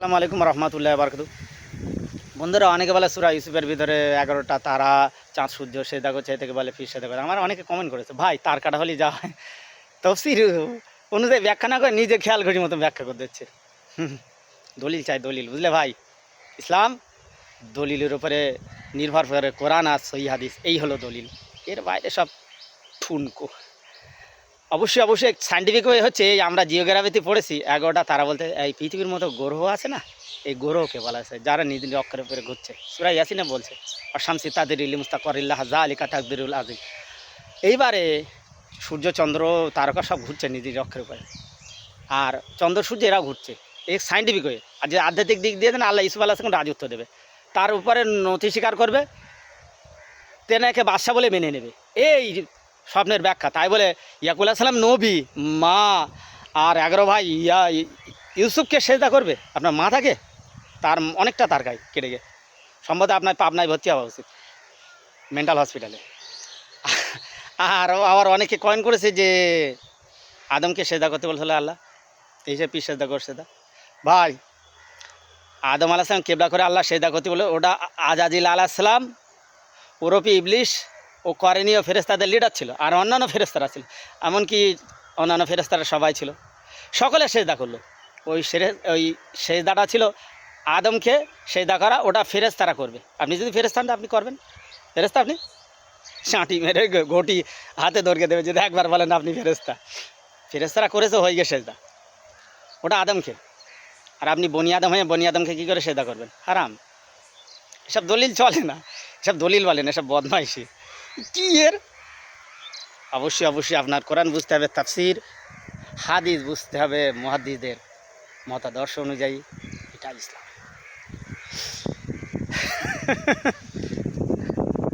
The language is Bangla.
আসসালামু আলাইকুম রহমতুল্লাহ বারকাতু বন্ধুরা, অনেকে বলে সুরা ইউসুফের ভিতরে এগারোটা তারা, চাঁদ, সূর্য সেদা করছে থেকে বলে, ফির সেদা করে আমার অনেকে কমেন্ট করেছে, ভাই, তার কাটা হলেই যা হয়। তফসির অনুযায়ী ব্যাখ্যা না করে নিজে খেয়াল ঘড়ির মতো ব্যাখ্যা করে দিচ্ছে। দলিল চাই, দলিল। বুঝলে ভাই? ইসলাম দলিলের উপরে নির্ভর করে, কোরআন আর সহি হাদিস, এই হলো দলিল। এর বাইরে সব ঠুনকো। অবশ্যই অবশ্যই। সাইন্টিফিক ওয়ে হচ্ছে আমরা জিওগ্রাফিতে পড়েছি, এগারোটা তারা বলতে, এই পৃথিবীর মতো গ্রহ আছে না? এই গ্রহকে বলা হয়েছে, যারা নিজ নিজ অক্ষরের উপরে ঘুরছে। সুরাই ইয়াসিনে বলছে অশামসি ইলি মুস্তাকরিল্লাহ জা আলিকা তাকদিরুল আজিম এইবারে সূর্য চন্দ্র তারকা সব ঘুরছে নিজ নিজ অক্ষরের উপরে। আর চন্দ্র, সূর্য এরাও ঘুরছে। এই সাইন্টিফিক ওয়ে আর যে আধ্যাত্মিক দিক দিয়ে দেন আল্লাহ ইসুফ আল্লাহ রাজ উত্তর দেবে। তার উপরে নথি স্বীকার করবে, তেনাকে বাদশা বলে মেনে নেবে। এই স্বপ্নের ব্যাখ্যা, তাই বলে ইয়াকুল সালাম নবী, মা আর এগারো ভাই, ইয়া, ইউসুফকে সেজদা করবে? আপনার মা থাকে? তার অনেকটা তার গায়ে কেটে গে সম্ভবত আপনার পাবনায় ভর্তি হওয়া উচিত, মেন্টাল হসপিটালে। আর আবার অনেকে কয়েন করেছে যে আদমকে সেজদা করতে বলছিল আল্লাহ, এই সে পি সেজদা কর সেদা ভাই, আদম আলাহ সালাম কেবলা করে আল্লাহ সেজদা করতে বলে, ওটা আজাজিল আলাহ সালাম ওরপি ইবলিশ ও করণীয় ফেরেস্তাদের লিডার ছিল আর অন্যান্য ফেরেস্তারা ছিল। এমনকি অন্যান্য ফেরেস্তারা সবাই ছিল। সকলে সেজদা করল। ওই সেরে, ওই সেজদাটা ছিল আদমকে সেজদা করা, ওটা ফেরেস্তারা করবে। আপনি যদি ফেরেস্তান আপনি করবেন। ফেরেস্তা আপনি? চাঁটি মেরে ঘটি হাতে দরকে দেবে, যদি একবার বলেন আপনি ফেরেস্তা ফেরেস্তারা করেছে, হয়ে গিয়ে সেজদা। ওটা আদমকে। আর আপনি বনি আদম হয়ে বনি আদমকে কী করে সেজদা করবেন? হারাম। এসব দলিল চলে না। এসব দলিল বলেন এসব বদমাইশি। কি এর? অবশ্যই অবশ্যই আপনার কোরআন বুঝতে হবে, তাফসির, হাদিস বুঝতে হবে মহাদিসদের মতাদর্শ অনুযায়ী, এটা ইসলাম।